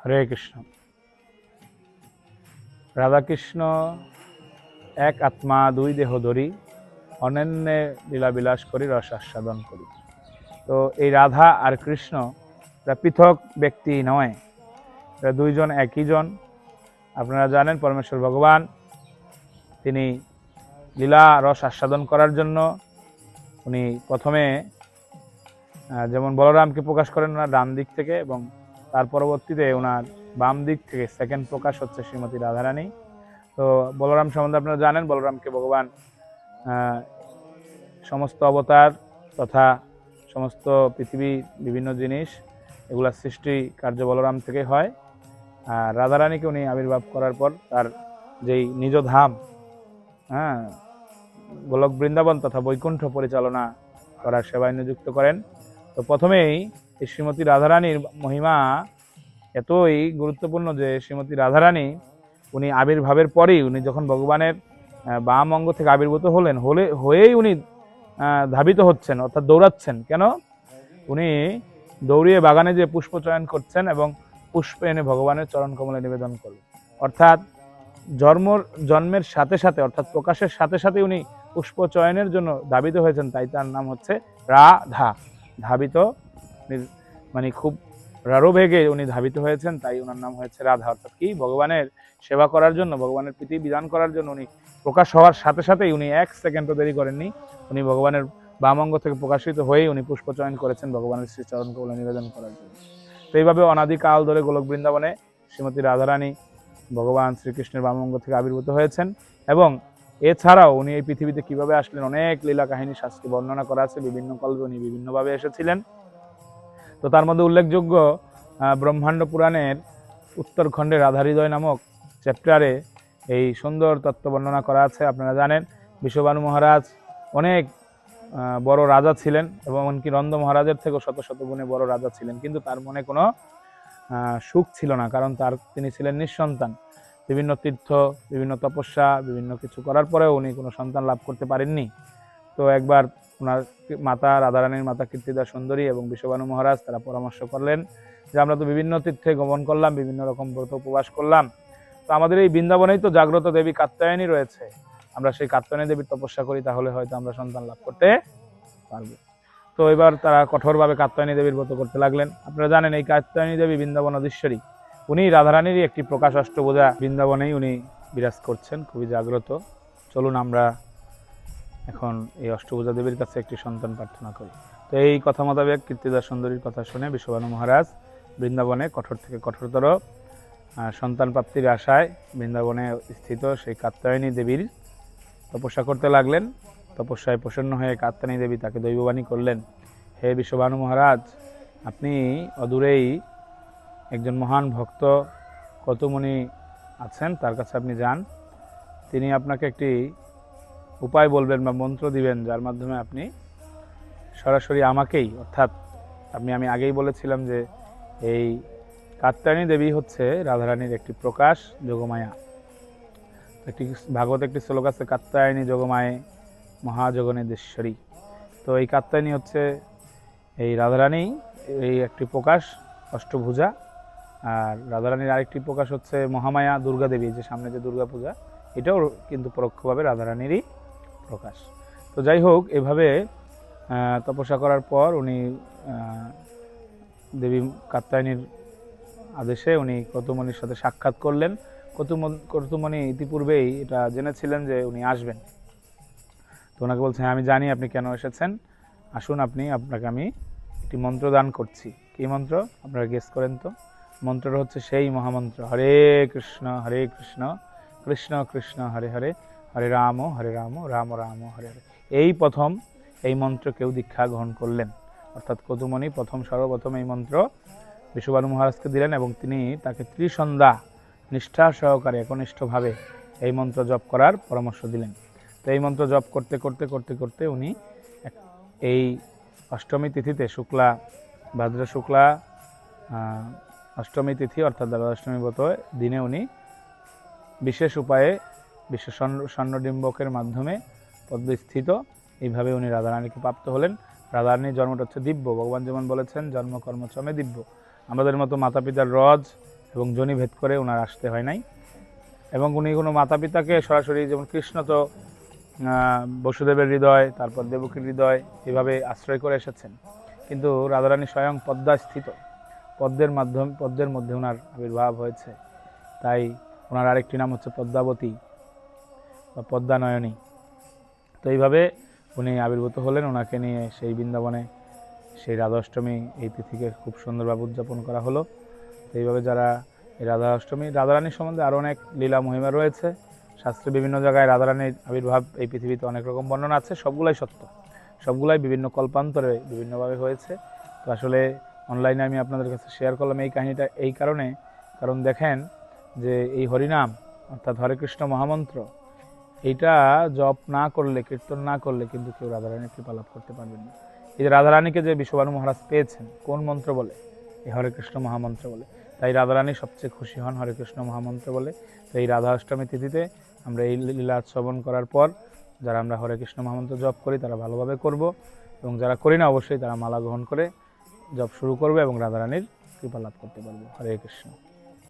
হরে কৃষ্ণ। রাধাকৃষ্ণ এক আত্মা, দুই দেহ ধরি, অনন্যে লীলাবিলাস করি, রস আস্বাদন করি। তো এই রাধা আর কৃষ্ণ এরা পৃথক ব্যক্তি নয়, এরা দুইজন একই জন। আপনারা জানেন পরমেশ্বর ভগবান, তিনি লীলা, রস আস্বাদন করার জন্য উনি প্রথমে যেমন বলরামকে প্রকাশ করেন ওনার ডান দিক থেকে এবং তার পরবর্তীতে ওনার বাম দিক থেকে সেকেন্ড প্রকাশ হচ্ছে শ্রীমতী রাধারানী। তো বলরাম সম্বন্ধে আপনারা জানেন, বলরামকে ভগবান সমস্ত অবতার তথা সমস্ত পৃথিবী বিভিন্ন জিনিস এগুলা সৃষ্টি কার্য বলরাম থেকে হয়। আর রাধারানীকে উনি আবির্ভাব করার পর তার যেই নিজ ধাম হ্যাঁ গোলক বৃন্দাবন তথা বৈকুণ্ঠ পরিচালনা করার সেবায় নিযুক্ত করেন। তো প্রথমেই এই শ্রীমতী রাধারানীর মহিমা এতই গুরুত্বপূর্ণ যে শ্রীমতী রাধারানী, উনি আবির্ভাবের পরেই উনি যখন ভগবানের বাম অঙ্গ থেকে আবির্ভূত হলেন, হলে, হয়েই উনি ধাবিত হচ্ছেন, অর্থাৎ দৌড়াচ্ছেন। কেন? উনি দৌড়িয়ে বাগানে যে পুষ্প চয়ন করছেন এবং পুষ্প এনে ভগবানের চরণ কমলে নিবেদন করলেন। অর্থাৎ জন্মর জন্মের সাথে সাথে, অর্থাৎ প্রকাশের সাথে সাথে উনি পুষ্প চয়নের জন্য ধাবিত হয়েছেন, তাই তার নাম হচ্ছে রাধা। ধাবিত মানে খুব রারোবেগে উনি ধাবিত হয়েছেন, তাই ওনার নাম হয়েছে রাধা। অর্থাৎ কি? ভগবানের সেবা করার জন্য, ভগবানের প্রীতি বিধান করার জন্য উনি প্রকাশ হওয়ার সাথে সাথেই উনি এক সেকেন্ডও দেরি করেননি। উনি ভগবানের বামঙ্গ থেকে প্রকাশিত হয়েই উনি পুষ্প চয়ন করেছেন ভগবানের শ্রীচরণ কমলে নিবেদন করার জন্য। তো এইভাবে অনাদিকাল ধরে গোলক বৃন্দাবনে শ্রীমতী রাধারানী ভগবান শ্রীকৃষ্ণের বামঙ্গ থেকে আবির্ভূত হয়েছেন এবং এছাড়াও উনি এই পৃথিবীতে কীভাবে আসলেন, অনেক লীলা কাহিনী শাস্ত্রে বর্ণনা করা আছে, বিভিন্ন কল্পে উনি বিভিন্নভাবে এসেছিলেন। তো তার মধ্যে উল্লেখযোগ্য ব্রহ্মাণ্ড পুরাণের উত্তরখণ্ডে রাধাহৃদয় নামক চ্যাপ্টারে এই সুন্দর তত্ত্ব বর্ণনা করা আছে। আপনারা জানেন, বিশ্ববানু মহারাজ অনেক বড় রাজা ছিলেন এবং এমনকি নন্দ মহারাজের থেকেও শত শত গুণে বড় রাজা ছিলেন। কিন্তু তার মনে কোনো সুখ ছিল না, কারণ তার, তিনি ছিলেন নিঃসন্তান। বিভিন্ন তীর্থ, বিভিন্ন তপস্যা, বিভিন্ন কিছু করার পরেও উনি কোনো সন্তান লাভ করতে পারেননি। তো একবার ওনার মাতা রাধারানীর মাতা কীর্তিদা সুন্দরী এবং বিশ্ববানু মহারাজ তারা পরামর্শ করলেন যে আমরা তো বিভিন্ন তীর্থে গমন করলাম, বিভিন্ন রকম ব্রত উপবাস করলাম। তো আমাদের এই বৃন্দাবনেই তো জাগ্রত দেবী কাত্যায়নী রয়েছে। আমরা সেই কাত্যায়নী দেবীর তপস্যা করি, তাহলে হয়তো আমরা সন্তান লাভ করতে পারব। তো এবার তারা কঠোরভাবে কাত্যায়নী দেবীর ব্রত করতে লাগলেন। আপনারা জানেন, এই কাত্যায়নী দেবী বৃন্দাবন অধীশ্বরী উনি রাধারানীরই একটি প্রকাশ অষ্টবোঝা বৃন্দাবনেই উনি বিরাজ করছেন, খুবই জাগ্রত। চলুন আমরা এখন এই অষ্টভুজা দেবীর কাছে একটি সন্তান প্রার্থনা করি। তো এই কথা মোতাবেক কীর্তিদাস সুন্দরীর কথা শুনে বিশ্ববানু মহারাজ বৃন্দাবনে কঠোর থেকে কঠোরতর সন্তান প্রাপ্তির আশায় বৃন্দাবনে স্থিত সেই কাত্যায়নী দেবীর তপস্যা করতে লাগলেন। তপস্যায় প্রসন্ন হয়ে কাত্যায়নী দেবী তাকে দৈববাণী করলেন, হে বিশ্ববানু মহারাজ, আপনি অদূরেই একজন মহান ভক্ত কতমণি আছেন, তার কাছে আপনি যান। তিনি আপনাকে একটি উপায় বলবেন বা মন্ত্র দিবেন, যার মাধ্যমে আপনি সরাসরি আমাকেই, অর্থাৎ আপনি, আমি আগেই বলেছিলাম যে এই কাত্যায়নী দেবী হচ্ছে রাধারানীর একটি প্রকাশ যোগমায়া। একটি ভাগবত একটি শ্লোক আছে, কাত্যায়নী যোগমায়ে মহাজগনেদেশ্বরী তো এই কাত্যায়নী হচ্ছে এই রাধারানী, এই একটি প্রকাশ, অষ্টভুজা, আর রাধারানীর আরেকটি প্রকাশ হচ্ছে মহামায়া দুর্গা দেবী যে সামনে যে দুর্গা পূজা এটাও কিন্তু পরোক্ষভাবে রাধারানীরই প্রকাশ। তো যাই হোক এভাবে তপস্যা করার পর উনি দেবী কাত্যায়নীর আদেশে উনি কতুমণির সাথে সাক্ষাৎ করলেন। কতুমন কতুমণি ইতিপূর্বেই এটা জেনেছিলেন যে উনি আসবেন। তো ওনাকে বলছেন "হ্যাঁ, আমি জানি আপনি কেন এসেছেন। আসুন আপনি আপনাকে আমি একটি মন্ত্র দান করছি। কী মন্ত্র? আপনারা গেস করেন তো। মন্ত্রটা হচ্ছে সেই মহামন্ত্র হরে কৃষ্ণ হরে কৃষ্ণ কৃষ্ণ কৃষ্ণ হরে হরে। হরে রাম হরে রাম রাম রাম, হরে হরে। এই প্রথম এই মন্ত্র কেউ দীক্ষা গ্রহণ করলেন। অর্থাৎ কতুমণি প্রথম, সর্বপ্রথম এই মন্ত্র বিশ্ববানু মহারাজকে দিলেন এবং তিনি তাকে ত্রিসন্ধ্যা নিষ্ঠা সহকারে, একনিষ্ঠভাবে এই মন্ত্র জপ করার পরামর্শ দিলেন। তো এই মন্ত্র জপ করতে করতে করতে করতে উনি এই অষ্টমী তিথিতে শুক্লা, ভাদ্র শুক্লা অষ্টমী তিথি অর্থাৎ দ্বাদশ অষ্টমী ব্রত দিনে উনি বিশেষ উপায়ে স্বর্ণ- স্বর্ণডিম্বকের মাধ্যমে পদ্মস্থিত। এইভাবে উনি রাধারানীকে প্রাপ্ত হলেন। রাধারানীর জন্মটা হচ্ছে দিব্য। ভগবান যেমন বলেছেন জন্ম কর্ম চমে দিব্য। আমাদের মতো মাতা পিতার রজ এবং জনি ভেদ করে ওনার আসতে হয় নাই। এবং উনি কোনো মাতা পিতাকে সরাসরি যেমন কৃষ্ণ তো বসুদেবের হৃদয়, তারপর দেবকীর হৃদয়, এভাবে আশ্রয় করে এসেছেন। কিন্তু রাধারানী স্বয়ং পদ্মা স্থিত পদ্মের মাধ্যম পদ্মের মধ্যে ওনার আবির্ভাব হয়েছে। তাই ওনার আরেকটি নাম হচ্ছে পদ্মাবতী। বা পদ্মানয়নী। তো এইভাবে উনি আবির্ভূত হলেন। ওনাকে নিয়ে সেই বৃন্দাবনে সেই রাধাষ্টমী এই তিথিকে খুব সুন্দরভাবে উদযাপন করা হলো। তো এইভাবে যারা এই রাধা অষ্টমী রাধারানীর সম্বন্ধে আরও অনেক লীলা মহিমা রয়েছে। শাস্ত্রে বিভিন্ন জায়গায় রাধারানীর আবির্ভাব এই পৃথিবীতে অনেক রকম বর্ণনা আছে। সবগুলাই সত্য। সবগুলাই বিভিন্ন কল্পান্তরে বিভিন্নভাবে হয়েছে। তো আসলে অনলাইনে আমি আপনাদের কাছে শেয়ার করলাম এই কাহিনীটা এই কারণে। কারণ দেখেন যে এই হরিনাম, অর্থাৎ হরে কৃষ্ণ মহামন্ত্র এইটা জপ না করলে, কীর্তন না করলে কিন্তু কেউ রাধারানীর কৃপা লাভ করতে পারবেন না। এই যে রাধারানীকে যে বিশ্ববানু মহারাজ পেয়েছেন, কোন মন্ত্র বলে? এই হরে কৃষ্ণ মহামন্ত্র বলে। তাই রাধারানী সবচেয়ে খুশি হন হরে কৃষ্ণ মহামন্ত্র বলে। তো এই রাধা অষ্টমী তিথিতে আমরা এই লীলা শ্রবণ করার পর যারা আমরা হরে কৃষ্ণ মহামন্ত্র জপ করি, তারা ভালোভাবে করব এবং যারা করি না, অবশ্যই তারা মালা গ্রহণ করে জপ শুরু করবে এবং রাধারানীর কৃপা লাভ করতে পারবে। হরে কৃষ্ণ।